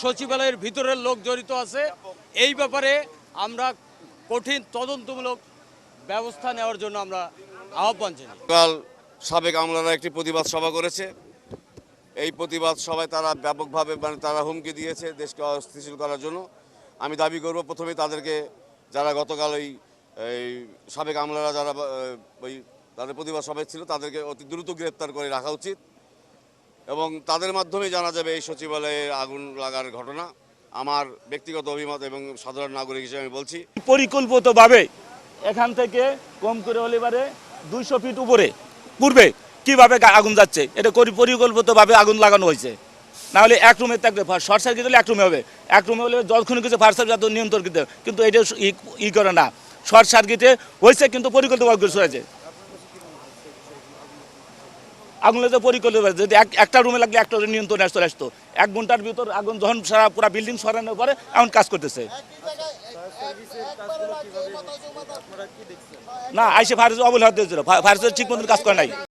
সচিবালয়ের ভিতরের লোক জড়িত আছে। এই ব্যাপারে আমরা কঠিন তদন্তমূলক ব্যবস্থা নেওয়ার জন্য আমরা আহ্বান জানাই। সাবেক আমলারা একটি প্রতিবাদ সভা করেছে। এই প্রতিবাদ সভায় তারা ব্যাপকভাবে মানে তারা হুমকি দিয়েছে দেশকে অস্থিতিশীল করার জন্য। আমি দাবি করব প্রথমে তাদেরকে যারা গতকাল ওই এই সাবেক আমলারা যারা ওই তাদের প্রতিবাদ সভায় ছিল তাদেরকে অতি দ্রুত গ্রেপ্তার করে রাখা উচিত। এবং তাদের মাধ্যমে জানা যাবে এই সচিবালয়ে আগুন লাগার ঘটনা। আমার ব্যক্তিগত অভিমত এবং সাধারণ নাগরিক হিসেবে আমি বলছি, পরিকল্পিতভাবে এখান থেকে কম করে হলে পারে দুইশো ফিট উপরে, পূর্বে কীভাবে আগুন যাচ্ছে, এটা পরিকল্পিতভাবে আগুন লাগানো হয়েছে। না হলে এক রুমে থাকবে শর্ট সার্কিট হলে এক রুমে হবে। এক রুমে হলে যতক্ষণ কিছু ফায়ার সার্ভিস নিয়ন্ত্রণ। কিন্তু এটা ই- ই করে না। শর্ট সার্কিটে হয়েছে, কিন্তু পরিকল্পিতভাবে কিছু হয়েছে আগুন লাগছে পরিকল্পিত যদি এক একটা রুমে লাগলে একটা নিয়ন্ত্রণে চলে আসতো। এক ঘণ্টার ভিতর আগুন যখন সারা পুরো বিল্ডিং সরানোর পরে এখন কাজ করতেছে। না আইসে ফায়ার অবহেলা দিয়েছিল ফায়ার ঠিক মতন কাজ করে নাই।